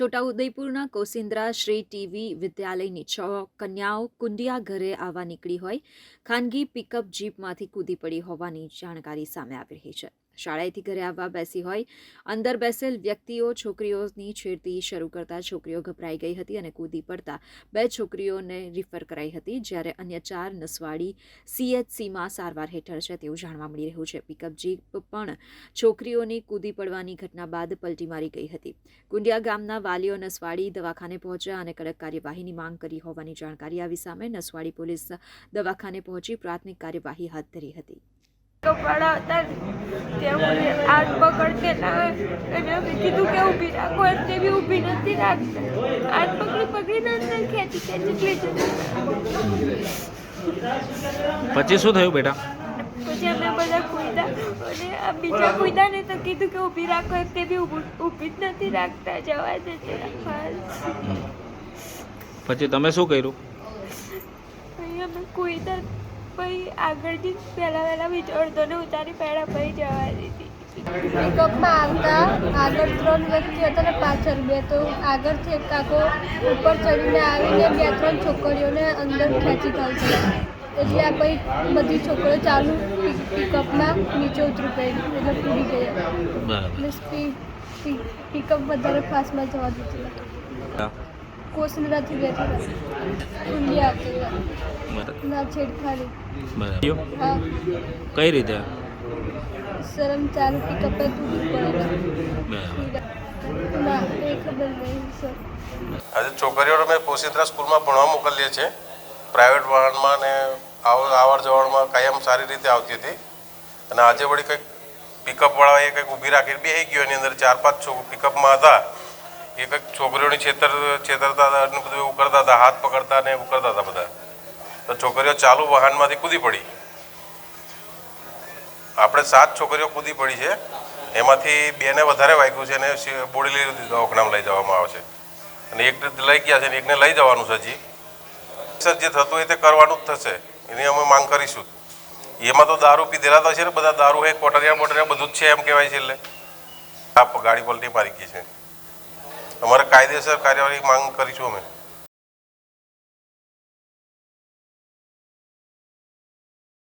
છોટાઉદેપુરના કોસિન્દ્રા Shri TV વિદ્યાલયની છ કન્યાઓ કુંડિયા ઘરે આવવા નીકળી હોય. ખાનગી પિકઅપ જીપમાંથી કૂદી પડી હોવાની જાણકારી સામે આવી રહી છે. શાળાએથી ઘરે આવવા બેસી હોય. અંદર બેસેલ વ્યક્તિઓ છોકરીઓની છેડતી શરૂ કરતા છોકરીઓ ગભરાઈ ગઈ હતી અને કૂદી પડતા બે છોકરીઓને રિફર કરાઈ હતી, જ્યારે અન્ય ચાર નસવાડી સીએચસીમાં સારવાર હેઠળ છે તેવું જાણવા મળી રહ્યું છે. પિકઅપ જીપ પણ છોકરીઓની કૂદી પડવાની ઘટના બાદ પલટી મારી ગઈ હતી. કુંડિયા ગામના વાલીઓ નસવાડી દવાખાને પહોંચ્યા અને કડક કાર્યવાહીની માંગ કરી હોવાની જાણકારી આવી સામે નસવાડી પોલીસ દવાખાને પહોંચી પ્રાથમિક કાર્યવાહી હાથ ધરી હતી. કપડા હતા તે મને હાથ પકડતે ના અને અમે કીધું કે ઊભી રાખો એમ તે બી ઊભી નથી રાખતા. હાથ પકડી પકડીને અંદર ખેંચી ખેંચી લઈ પછી શું થયું બેટા? પછી અમે બધા કૂદ્યા અને આ બીજા કૂદ્યા ને તો કીધું કે ઊભી રાખો એમ તે બી ઊભી જ નથી રાખતા જવા દે છે પછી તમે શું કર્યું? અમે કૂદ્યા પછી આગળથી પહેલાં પહેલાં બીજો અડધોને ઉતારી પહેલાં પછી જવા દીધી. પિકઅપમાં આવતા આગળ ત્રણ વ્યક્તિ હતા ને પાછળ બે તો આગળથી એક કાકો ઉપર ચડીને આવીને બે ત્રણ છોકરીઓને અંદર ખેંચી કાઢી એટલે આ પછી બધી છોકરીઓ ચાલુ પિક- પિકઅપમાં નીચે ઉતરી ગઈ એટલે પૂરી ગઈ. બરાબર. એટલે પિકઅપ વધારે ફાસ્ટમાં જવા દીધું. કોસંદરાથી બેઠી ઊંડિયા આવતી ના છેડખાની. બરાબર. હા. કઈ રીતે? શરમ ચાલુ પિકઅપે તૂટી પડેલા બરાબર. ના એ ખબર નહીં સર. આજે છોકરીઓને અમે પોસીત્રા સ્કૂલમાં ભણવા મોકલીએ છીએ. પ્રાઇવેટ વાહનમાં ને આવર આવડ કાયમ સારી રીતે આવતી હતી. અને આજે વળી કંઈક પિકઅપવાળાએ કંઈક ઊભી રાખીને બેસી ગયો. એની અંદર ચાર પાંચ છોક પિકઅપમાં હતા. એ કંઈક છોકરીઓની છેતર છેતરતા હતા અને બધું એવું કરતા હતા, હાથ પકડતા ને કરતા હતા બધા. તો છોકરીઓ ચાલુ વાહનમાંથી કૂદી પડી. આપણે સાત છોકરીઓ કૂદી પડી છે. એમાંથી બેને વધારે વાગ્યું છે અને બોડી બોડેલી દવાખાનામાં લઈ જવામાં આવે છે. અને એક લઈ ગયા છે ને એકને લઈ જવાનું છે હજી. જે થતું હોય તે કરવાનું જ થશે. એની અમે માંગ કરીશું. એમાં તો દારૂ પીધેલા તો છે ને બધા, દારૂ હે કોટરિયા બોટરિયા બધું જ છે એમ કહેવાય છે એટલે. આ ગાડી પલટી મારી ગઈ છે. અમારે કાયદેસર કાર્યવાહી માંગ કરીશું અમે.